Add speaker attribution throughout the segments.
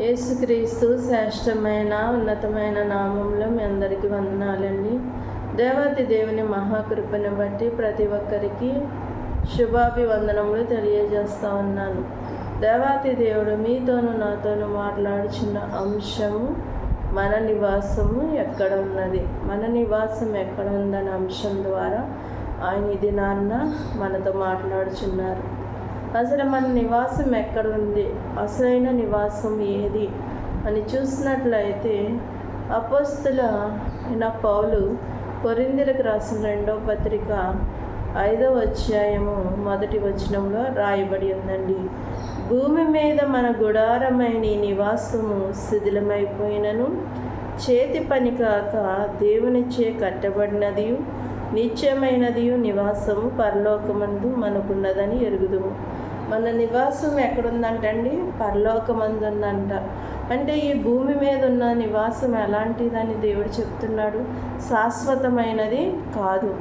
Speaker 1: యేసుక్రీస్తు శ్రేష్టమైన ఉన్నతమైన నామంలో మీ అందరికీ వందనాలండి. దేవాతి దేవుని మహాకృపను బట్టి ప్రతి ఒక్కరికి శుభాభివందనములు తెలియజేస్తా ఉన్నాను. దేవాతి దేవుడు మీతోనూ నాతోనూ మాట్లాడుచున్న అంశము మన నివాసము ఎక్కడ ఉన్నది? మన నివాసం ఎక్కడ ఉందనే అంశం ద్వారా ఆయన ఇది నాన్న మనతో మాట్లాడుచున్నారు. అసలు మన నివాసం ఎక్కడ ఉంది అసలైన నివాసం ఏది? అని చూసినట్లయితే అపోస్తుల పౌలు కొరిందులకు రాసిన రెండవ పత్రిక ఐదవ అధ్యాయము మొదటి వచనంలో రాయబడి ఉందండి. భూమి మీద మన గుడారమైన ఈ నివాసము శిథిలమైపోయినను చేతి పని కాక దేవునిచే కట్టబడినది నిత్యమైనది నివాసము పరలోకమందు మనకున్నదని ఎరుగుదుము. మన నివాసం ఎక్కడుందంటండి పరలోకమందుందంట. అంటే ఈ భూమి మీద ఉన్న నివాసం ఎలాంటిదని దేవుడు చెప్తున్నాడు? శాశ్వతమైనది కాదు.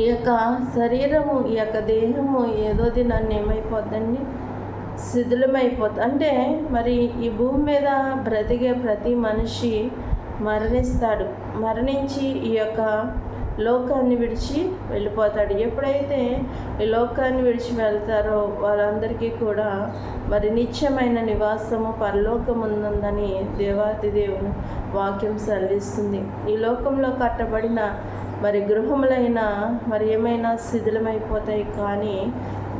Speaker 1: ఈ యొక్క శరీరము ఈ యొక్క దేహము ఏదో దినాన్ని ఏమైపోద్దండి శిథిలమైపోతుంది అంటే మరి ఈ భూమి మీద బ్రతికే ప్రతి మనిషి మరణిస్తాడు. మరణించి ఈ యొక్క లోకాన్ని విడిచి వెళ్ళిపోతాడు. ఎప్పుడైతే ఈ లోకాన్ని విడిచి వెళ్తారో వాళ్ళందరికీ కూడా మరి నిత్యమైన నివాసము పరలోకముందని దేవాతి దేవుని వాక్యం సెలవిస్తుంది. ఈ లోకంలో కట్టబడిన మరి గృహములైన మరి ఏమైనా శిథిలమైపోతాయి కానీ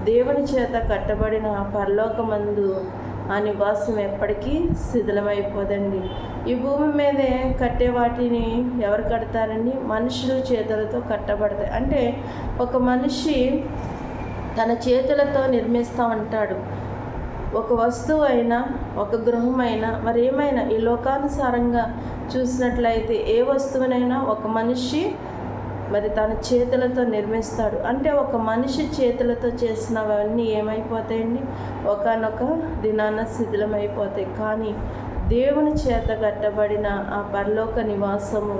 Speaker 1: దేవుని చేత కట్టబడిన పరలోకమందు ఆ నివాసం ఎప్పటికీ శిథిలమైపోదండి. ఈ భూమి మీదే కట్టే వాటిని ఎవరు కడతారండి? మనుషులు చేతులతో కట్టబడతాయి. అంటే ఒక మనిషి తన చేతులతో నిర్మిస్తూ ఉంటాడు. ఒక వస్తువు అయినా ఒక గృహమైనా మరి ఏమైనా ఈ లోకానుసారంగా చూసినట్లయితే ఏ వస్తువునైనా ఒక మనిషి మరి తన చేతులతో నిర్మిస్తాడు. అంటే ఒక మనిషి చేతులతో చేసినవన్నీ ఏమైపోతాయండి? ఒకనొక దినాన శిథిలమైపోతాయి. కానీ దేవుని చేత కట్టబడిన ఆ పరలోక నివాసము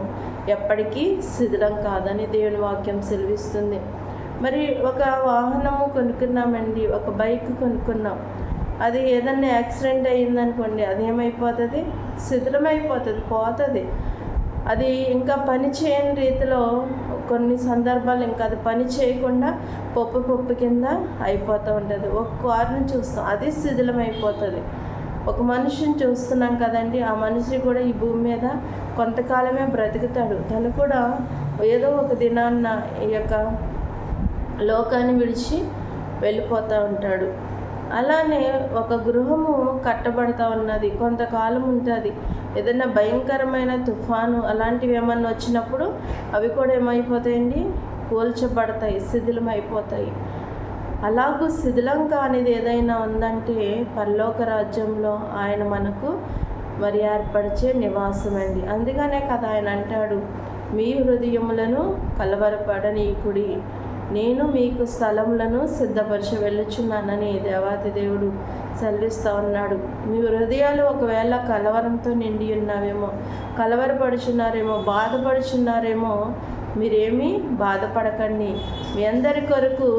Speaker 1: ఎప్పటికీ శిథిలం కాదని దేవుని వాక్యం సెలవిస్తుంది. మరి ఒక వాహనము కొనుక్కున్నామండి ఒక బైక్ కొనుక్కున్నాం. అది ఏదన్నా యాక్సిడెంట్ అయ్యిందనుకోండి అది ఏమైపోతుంది? శిథిలమైపోతుంది పోతుంది. అది ఇంకా పని చేయని రీతిలో కొన్ని సందర్భాలు ఇంకా అది పని చేయకుండా పప్పు పప్పు కింద అయిపోతూ ఉంటుంది. ఒక కారుని చూస్తాం అది శిథిలమైపోతుంది. ఒక మనిషిని చూస్తున్నాం కదండి ఆ మనిషి కూడా ఈ భూమి మీద కొంతకాలమే బ్రతుకుతాడు. తను కూడా ఏదో ఒక దినాన్న ఈ యొక్క లోకాన్ని విడిచి వెళ్ళిపోతూ ఉంటాడు. అలానే ఒక గృహము కట్టబడతా ఉన్నది కొంతకాలం ఉంటుంది. ఏదైనా భయంకరమైన తుఫాను అలాంటివి ఏమన్నా వచ్చినప్పుడు అవి కూడా ఏమైపోతాయండి? కూల్చబడతాయి శిథిలం అయిపోతాయి అలాగూ శిథిలం కానిది ఏదైనా ఉందంటే పరలోక రాజ్యంలో ఆయన మనకు మరి ఏర్పరిచే నివాసం అండి అందుకనే కదా ఆయన అంటాడు మీ హృదయములను కలవరపడనీకుడి. నేను మీకు స్థలములను సిద్ధపరిచి వెళ్ళుచున్నానని దేవాతి దేవుడు సెలవిస్తూ ఉన్నాడు. మీ హృదయాలు ఒకవేళ కలవరంతో నిండి ఉన్నావేమో కలవరపడుచున్నారేమో బాధపడుచున్నారేమో మీరేమీ బాధపడకండి. మీ అందరి కొరకు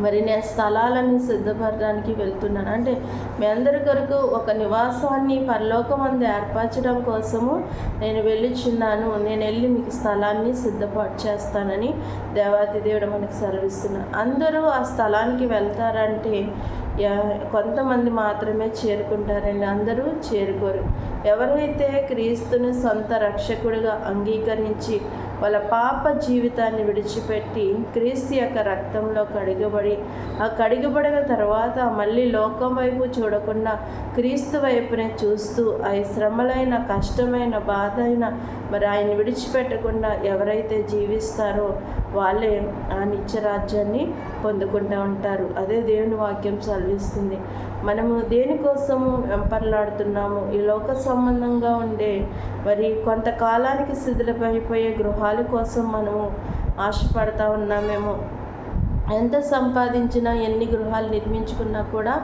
Speaker 1: మరి నేను స్థలాలను సిద్ధపడడానికి వెళ్తున్నాను. అంటే మీ అందరి కొరకు ఒక నివాసాన్ని పరలోకమందు ఏర్పరచడం కోసము నేను వెళ్ళిచున్నాను. నేను వెళ్ళి మీకు స్థలాన్ని సిద్ధపాటు చేస్తానని దేవాది దేవుడు మనకు సెలవిస్తున్నాను అందరూ ఆ స్థలానికి వెళ్తారంటే కొంతమంది మాత్రమే చేరుకుంటారండి. అందరూ చేరుకోరు. ఎవరైతే క్రీస్తుని సొంత రక్షకుడిగా అంగీకరించి వాళ్ళ పాప జీవితాన్ని విడిచిపెట్టి క్రీస్తు యొక్క రక్తంలో కడిగబడి ఆ కడిగబడిన తర్వాత మళ్ళీ లోకం వైపు చూడకుండా క్రీస్తు వైపునే చూస్తూ ఆ శ్రమలైన కష్టమైన బాధ అయిన మరి ఆయన విడిచిపెట్టకుండా ఎవరైతే జీవిస్తారో వాళ్ళే ఆ నిత్యరాజ్యాన్ని పొందుకుంటూ ఉంటారు. అదే దేవుని వాక్యం చదివిస్తుంది మనము దేనికోసం వెంపర్లాడుతున్నాము ఈ లోక సంబంధంగా ఉండే మరి కొంతకాలానికి శిథిలమైపోయే గృహాల కోసం మనము ఆశపడతా ఉన్నామేమో. ఎంత సంపాదించినా ఎన్ని గృహాలు నిర్మించుకున్నా కూడా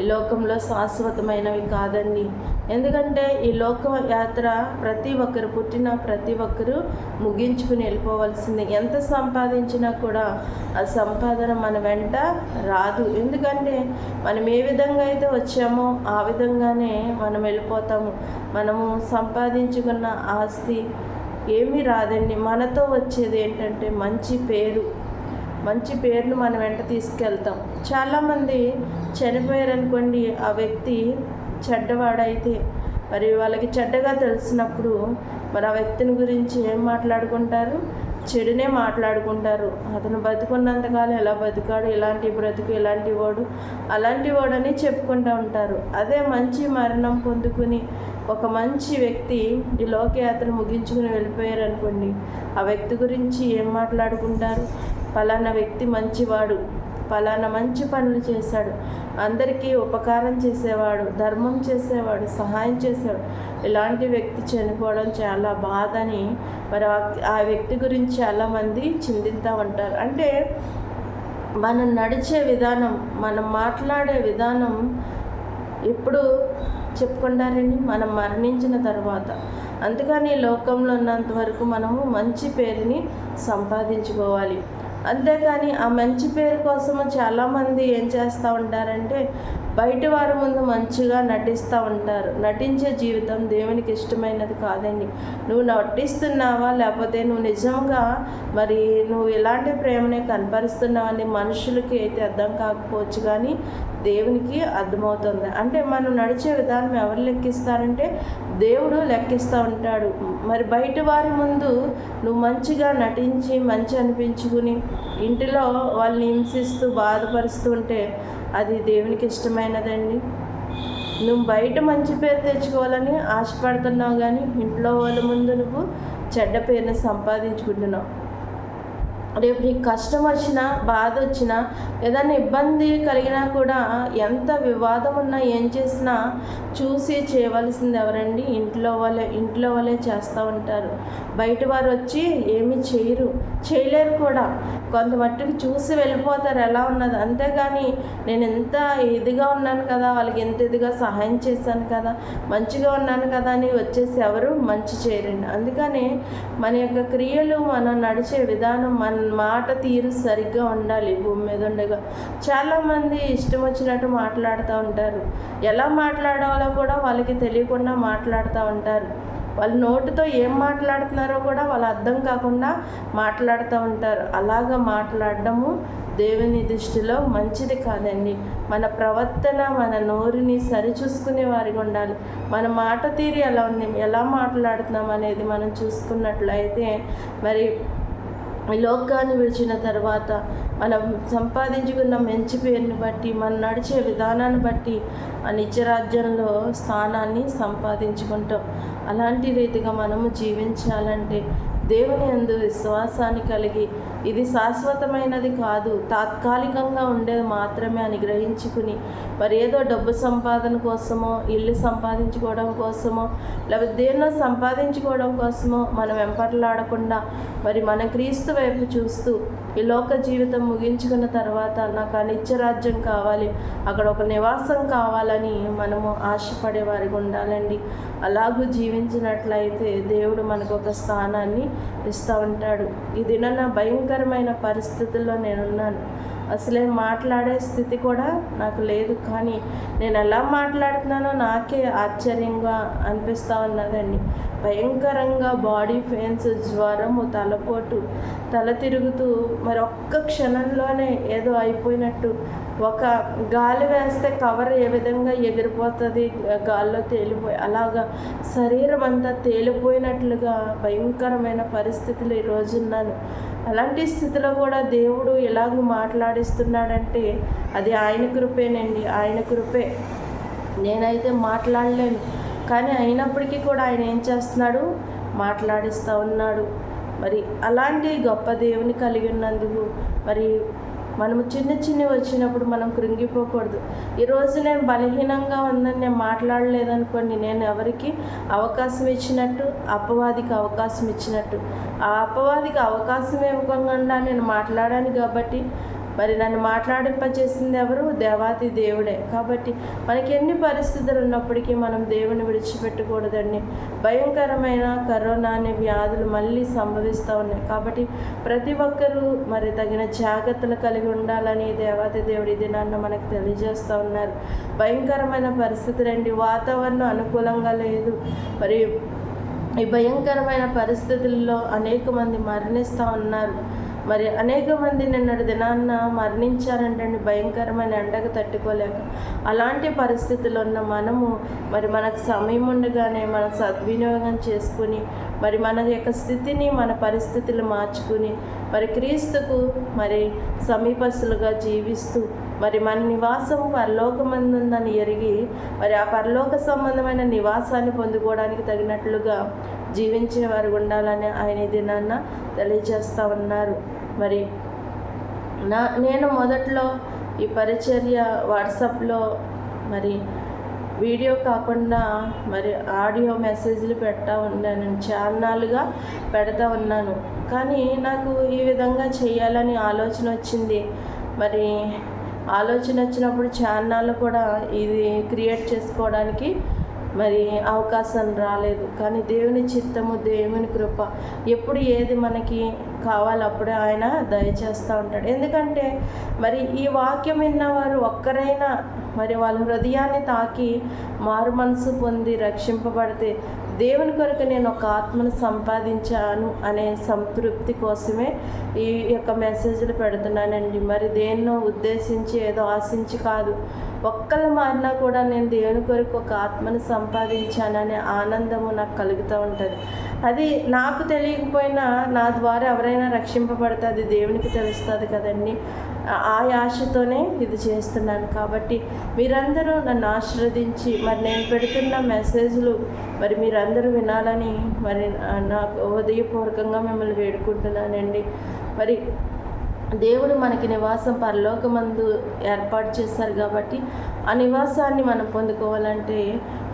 Speaker 1: ఈ లోకంలో శాశ్వతమైనవి కాదండి. ఎందుకంటే ఈ లోక యాత్ర ప్రతి ఒక్కరు పుట్టిన ప్రతి ఒక్కరు ముగించుకుని వెళ్ళిపోవాల్సింది. ఎంత సంపాదించినా కూడా ఆ సంపాదన మన వెంట రాదు. ఎందుకంటే మనం ఏ విధంగా అయితే వచ్చామో ఆ విధంగానే మనం వెళ్ళిపోతాము. మనము సంపాదించుకున్న ఆస్తి ఏమీ రాదండి. మనతో వచ్చేది ఏంటంటే మంచి పేరు. మంచి పేర్లు మన వెంట తీసుకెళ్తాం. చాలామంది చనిపోయారు అనుకోండి ఆ వ్యక్తి చెడ్డవాడైతే. మరి వాళ్ళకి చెడ్డగా తెలిసినప్పుడు మరి ఆ వ్యక్తిని గురించి ఏం మాట్లాడుకుంటారు? చెడునే మాట్లాడుకుంటారు. అతను బతుకున్నంతకాలం ఎలా బతికాడు? ఇలాంటి బ్రతుకు? ఇలాంటి వాడు? అలాంటి వాడని చెప్పుకుంటూ ఉంటారు. అదే మంచి మరణం పొందుకుని ఒక మంచి వ్యక్తి ఈ లోకయాత్ర ముగించుకుని వెళ్ళిపోయారు అనుకోండి ఆ వ్యక్తి గురించి ఏం మాట్లాడుకుంటారు? ఫలానా వ్యక్తి మంచివాడు. పలానా మంచి పనులు చేశాడు. అందరికీ ఉపకారం చేసేవాడు ధర్మం చేసేవాడు సహాయం చేసేవాడు ఇలాంటి వ్యక్తి చనిపోవడం చాలా బాధని మరి ఆ వ్యక్తి గురించి చాలామంది చిందిస్తూ ఉంటారు. అంటే మనం నడిచే విధానం మనం మాట్లాడే విధానం ఎప్పుడు చెప్పుకుంటారండి? మనం మరణించిన తర్వాత. అందుకని లోకంలో ఉన్నంత వరకు మనము మంచి పేరుని సంపాదించుకోవాలి. అంతేకాని ఆ మంచి పేరు కోసము చాలామంది ఏం చేస్తూ ఉంటారంటే బయట వారి ముందు మంచిగా నటిస్తూ ఉంటారు. నటించే జీవితం దేవునికి ఇష్టమైనది కాదండి. నువ్వు నటిస్తున్నావా? లేకపోతే నువ్వు నిజంగా మరి నువ్వు ఎలాంటి ప్రేమని కనపరుస్తున్నావని మనుషులకి అయితే అర్థం కాకపోవచ్చు కానీ దేవునికి అర్థమవుతుంది. అంటే మనం నడిచే విధానం ఎవరు లెక్కిస్తారంటే దేవుడు లెక్కిస్తూ ఉంటాడు. మరి బయట వారి ముందు నువ్వు మంచిగా నటించి మంచి అనిపించుకుని ఇంటిలో వాళ్ళని హింసిస్తూ బాధపరుస్తూ ఉంటే అది దేవునికి ఇష్టమైనదండి. నువ్వు బయట మంచి పేరు తెచ్చుకోవాలని ఆశపడుతున్నావు కానీ ఇంట్లో వాళ్ళ ముందు నువ్వు చెడ్డ పేరుని సంపాదించుకుంటున్నావు. రేపు నీకు కష్టం వచ్చినా బాధ వచ్చినా ఏదైనా ఇబ్బంది కలిగినా కూడా ఎంత వివాదం ఉన్నా ఏం చేసినా చూసి చేయవలసింది ఎవరండి? ఇంట్లో వాళ్ళే ఇంట్లో వాళ్ళే చేస్తూ ఉంటారు. బయట వారు వచ్చి ఏమీ చేయరు. చేయలేరు కూడా. కొంత మట్టుకు చూసి వెళ్ళిపోతారు. ఎలా ఉన్నది? అంతేగాని నేను ఎంత ఇదిగా ఉన్నాను కదా వాళ్ళకి ఎంత ఇదిగా సహాయం చేశాను కదా మంచిగా ఉన్నాను కదా అని వచ్చేసి ఎవరు మంచి చేయరండి. అందుకని మన యొక్క క్రియలు మనం నడిచే విధానం మన మాట తీరు సరిగ్గా ఉండాలి భూమి మీద ఉండగా. చాలామంది ఇష్టం వచ్చినట్టు మాట్లాడుతూ ఉంటారు. ఎలా మాట్లాడాలో కూడా వాళ్ళకి తెలియకుండా మాట్లాడుతూ ఉంటారు. వాళ్ళు నోటితో ఏం మాట్లాడుతున్నారో కూడా వాళ్ళు అర్థం కాకుండా మాట్లాడుతూ ఉంటారు. అలాగ మాట్లాడడము దేవుని దృష్టిలో మంచిది కాదండి. మన ప్రవర్తన మన నోరుని సరిచూసుకునే వారిగా ఉండాలి. మన మాట తీరి ఎలా ఉంది ఎలా మాట్లాడుతున్నాం అనేది మనం చూసుకున్నట్లయితే మరి లోకాన్ని విడిచిన తర్వాత మనం సంపాదించుకున్న మంచి పేరుని బట్టి మనం నడిచే విధానాన్ని బట్టి ఆ నిత్యరాజ్యంలో స్థానాన్ని సంపాదించుకుంటాం. అలాంటి రీతిగా మనము జీవించాలంటే దేవుని అందు విశ్వాసాన్ని కలిగి ఇది శాశ్వతమైనది కాదు తాత్కాలికంగా ఉండేది మాత్రమే అని గ్రహించుకుని మరి ఏదో డబ్బు సంపాదన కోసమో ఇల్లు సంపాదించుకోవడం కోసమో లేకపోతే దేన్నో సంపాదించుకోవడం కోసమో మనం వెంపట్లాడకుండా మరి మన క్రీస్తు వైపు చూస్తూ ఈ లోక జీవితం ముగించుకున్న తర్వాత నాకు ఆ నిత్యరాజ్యం కావాలి అక్కడ ఒక నివాసం కావాలని మనము ఆశపడే వారికి ఉండాలండి. అలాగూ జీవించినట్లయితే దేవుడు మనకు ఒక స్థానాన్ని ఇస్తూ ఉంటాడు. ఈ దిన భయంకరమైన పరిస్థితుల్లో నేనున్నాను. అసలే మాట్లాడే స్థితి కూడా నాకు లేదు. కానీ నేను ఎలా మాట్లాడుతున్నానో నాకే ఆశ్చర్యంగా అనిపిస్తూ ఉన్నదండి. భయంకరంగా బాడీ పెయిన్స్ జ్వరము తలపోటు తల తిరుగుతూ మరి ఒక్క క్షణంలోనే ఏదో అయిపోయినట్టు ఒక గాలి వేస్తే కవర్ ఏ విధంగా ఎగిరిపోతుంది గాల్లో తేలిపోయి అలాగా శరీరం అంతా తేలిపోయినట్లుగా భయంకరమైన పరిస్థితులు ఈ రోజున్నాను. అలాంటి స్థితిలో కూడా దేవుడు ఎలాగ మాట్లాడిస్తున్నాడంటే అది ఆయన కృపేనండి ఆయన కృపే. నేనైతే మాట్లాడలేను. కానీ అయినప్పటికీ కూడా ఆయన ఏం చేస్తున్నాడు? మాట్లాడిస్తూ ఉన్నాడు. మరి అలాంటి గొప్ప దేవుని కలిగి ఉన్నందుకు మరి మనము చిన్న చిన్న వచ్చినప్పుడు మనం కృంగిపోకూడదు. ఈరోజు నేను బలహీనంగా ఉందని నేను మాట్లాడలేదనుకోండి నేను ఎవరికి అవకాశం ఇచ్చినట్టు అపవాదికి అవకాశం ఇచ్చినట్టు. ఆ అపవాదికి అవకాశం ఇవ్వకుండా నేను మాట్లాడాను కాబట్టి మరి నన్ను మాట్లాడింపజేసింది ఎవరు? దేవాతి దేవుడే. కాబట్టి మనకి ఎన్ని పరిస్థితులు ఉన్నప్పటికీ మనం దేవుని విడిచిపెట్టకూడదండి. భయంకరమైన కరోనా అనే వ్యాధులు మళ్ళీ సంభవిస్తూ ఉన్నాయి. కాబట్టి ప్రతి ఒక్కరూ మరి తగిన జాగ్రత్తలు కలిగి ఉండాలని దేవాతి దేవుడి దినాన్న మనకు తెలియజేస్తూ ఉన్నారు. భయంకరమైన పరిస్థితులండి వాతావరణం అనుకూలంగా లేదు. మరి ఈ భయంకరమైన పరిస్థితుల్లో అనేక మంది మరణిస్తూ ఉన్నారు. మరి అనేక మంది నిన్నటి దినాన్న మరణించారంటే భయంకరమైన ఎండకు తట్టుకోలేక. అలాంటి పరిస్థితుల్లో ఉన్న మనము మరి మనకు సమయం ఉండగానే మనం సద్వినియోగం చేసుకుని మరి మన యొక్క స్థితిని మన పరిస్థితులు మార్చుకుని మరి క్రీస్తుకు మరి సమీపస్తులుగా జీవిస్తూ మరి మన నివాసం పరలోకమందుందని ఎరిగి మరి ఆ పరలోక సంబంధమైన నివాసాన్ని పొందుకోవడానికి తగినట్లుగా జీవించిన వారు ఉండాలని ఆయన దినాన్న తెలియజేస్తూ ఉన్నారు. మరి నా నేను మొదట్లో ఈ పరిచర్య వాట్సాప్లో మరి వీడియో కాకుండా మరి ఆడియో మెసేజ్లు పెడతా ఉన్నాను. ఛానల్గా పెడతా ఉన్నాను. కానీ నాకు ఈ విధంగా చేయాలని ఆలోచన వచ్చింది. మరి ఆలోచన వచ్చినప్పుడు ఛానల్ కూడా ఇది క్రియేట్ చేసుకోవడానికి మరి అవకాశం రాలేదు. కానీ దేవుని చిత్తము దేవుని కృప ఎప్పుడు ఏది మనకి కావాలి అప్పుడే ఆయన దయచేస్తూ ఉంటాడు. ఎందుకంటే మరి ఈ వాక్యం విన్నవారు ఒక్కరైనా మరి వాళ్ళ హృదయాన్ని తాకి మారు మనసు పొంది రక్షింపబడితే దేవుని కొరకు నేను ఒక ఆత్మను సంపాదించాను అనే సంతృప్తి కోసమే ఈ యొక్క మెసేజ్లు పెడుతున్నానండి. మరి దేన్నో ఉద్దేశించి ఏదో ఆశించి కాదు. ఒక్కళ్ళు మారినా కూడా నేను దేవుని కొరకు ఒక ఆత్మను సంపాదించాననే ఆనందము నాకు కలుగుతూ ఉంటుంది. అది నాకు తెలియకపోయినా నా ద్వారా ఎవరైనా రక్షింపబడుతుంది దేవునికి తెలుస్తుంది కదండి. ఆ ఆశతోనే ఇది చేస్తున్నాను కాబట్టి మీరందరూ నన్ను ఆశీర్వదించి మరి నేను పెడుతున్న మెసేజ్లు మరి మీరందరూ వినాలని మరి నాకు ఉదయపూర్వకంగా మిమ్మల్ని వేడుకుంటున్నానండి. మరి దేవుడు మనకి నివాసం పరలోకమందు ఏర్పాటు చేశారు కాబట్టి ఆ నివాసాన్ని మనం పొందుకోవాలంటే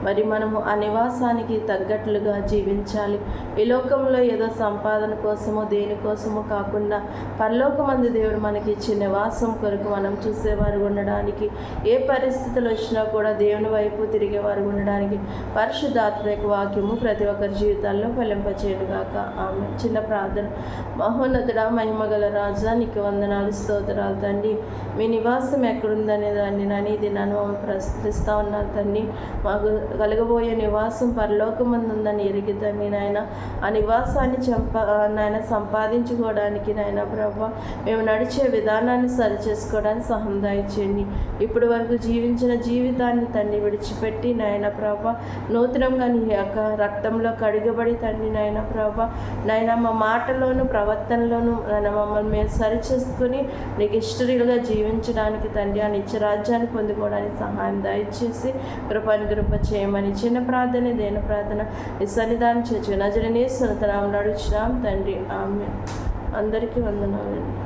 Speaker 1: మరి మనము ఆ నివాసానికి తగ్గట్లుగా జీవించాలి. ఈ లోకంలో ఏదో సంపాదన కోసమో దేనికోసమో కాకుండా పరలోకమంది దేవుడు మనకి ఇచ్చే నివాసం కొరకు మనం చూసేవారు ఉండడానికి ఏ పరిస్థితులు వచ్చినా కూడా దేవుని వైపు తిరిగేవారు ఉండడానికి పరిశుద్ధాత్మక వాక్యము ప్రతి ఒక్కరి జీవితాల్లో ఫలింపచేయనుగాక. ఆమె చిన్న ప్రార్థన. మహోన్నతుడ మహిమగల రాజా నీకు వందనాలు స్తోత్రాలు తండ్రి. మీ నివాసం ఎక్కడుందనే దాన్ని నని ఇది నన్ను ప్రశ్నిస్తూ ఉన్నారు తండ్రి. మాకు కలగబోయే నివాసం పరలోకమందుందని ఎరిగితే మీ నాయన ఆ నివాసాన్ని చంప నాయన సంపాదించుకోవడానికి నాయన ప్రభా మేము నడిచే విధానాన్ని సరి చేసుకోవడానికి సహం దాయించండి ఇప్పటి వరకు జీవించిన జీవితాన్ని తండ్రి విడిచిపెట్టి నాయన ప్రభా నూతనంగా నీ యొక్క రక్తంలో కడిగబడి తండ్రి నాయన ప్రభా నాయన మా మాటలోను ప్రవర్తనలోను నాయన మమ్మల్ని మేము సరి చేసుకుని నీకు ఇష్టరీలుగా జీవించడానికి తండ్రి ఆ నిత్యరాజ్యాన్ని పొందుకోవడానికి సహాయం దయచేసి కృపని కృప చేయమని చిన్న ప్రార్థన దేన ప్రార్థన ఈ సన్నిధానం చేర్చు నజరనే సునతనాం అడుగుతున్నాం తండ్రి. ఆమె అందరికీ వందనాలండి.